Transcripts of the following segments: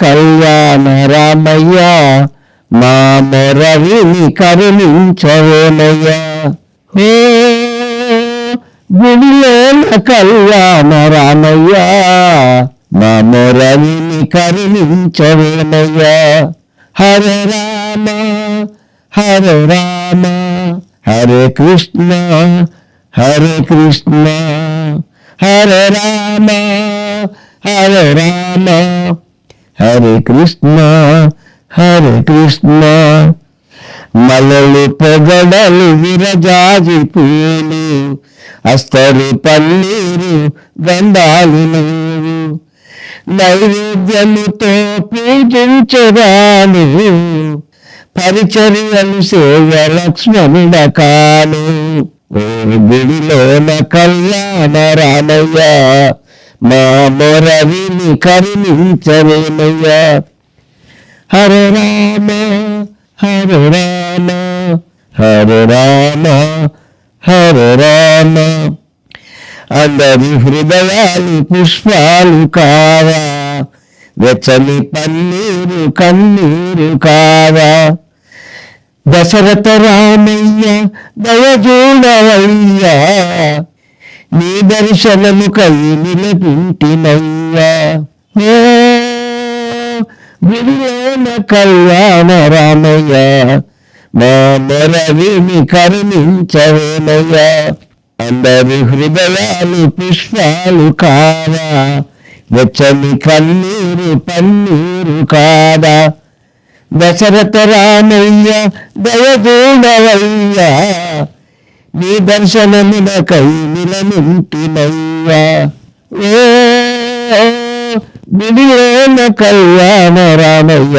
కళ్యాణ రామయ్య మా మొరవిని కరుణించవేమయ్యా ఓ గుడిలోన కళ్యాణ రామయ్య మా మొరవిని కరుణించవేమయ్యా హరే రామ హరే రామ హరే కృష్ణ హరే కృష్ణ. హరే రామ హరే రామ. హరే కృష్ణ హరే కృష్ణ. మలలు పొగడలు విరజాజి పూలు అస్తరు పన్నీరు గంధాలు నువ్వు. నైవేద్యముతో పూజించరాను పరిచర్యలు సేవ లక్ష్మణుడ కాను గుడిలోన కళ్యాణ రామయ్య. మా మొరవిని కరుణించవేమయ్యా హరే రామ హర రామ హర రామ హర రామ. అందరి హృదయాలు పుష్పాలు కావా వెచ్చని పన్నీరు కన్నీరు కావా. దశరథ రామయ్య దయజూడవయ్యా. నీ దర్శనము కై నిలపింటినయ్యా కళ్యాణ రామయ్య. మా మొరవిని కరుణించవేమయ్యా అందరి హృదయాలు పుష్పాలు కావా వెచ్చని కన్నీరు పన్నీరు కాదా. దశరథ రామయ్య దయదూడవయ్యా దర్శనమునకై నిలమింటినయ్యా ఓ బిడిలోన కళ్యాణ రామయ్య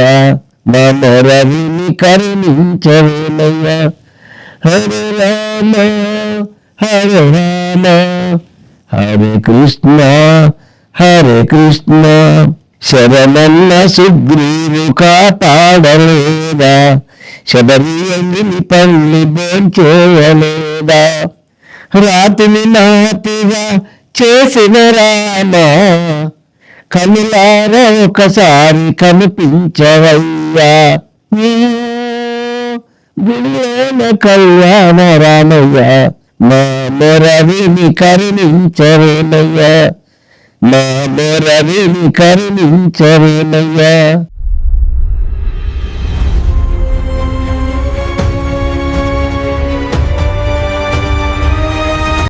మా మొరవిని కరుణించవేమయ్యా హరే రామ హరే రామ హరే కృష్ణ హరే కృష్ణ శరణన్న సుగ్రీవు కాపాడలేదా? శబరి పల్లి భోంచేయలేదా రాతిని నాతిగా చేసిన రామ కనులార ఒకసారి కనిపించవయ్యా. ఓ కళ్యాణ రామయ్య మా మొరవిని కరుణించరేమయ్యా. మా మొరవిని కరుణించరేమయ్యా.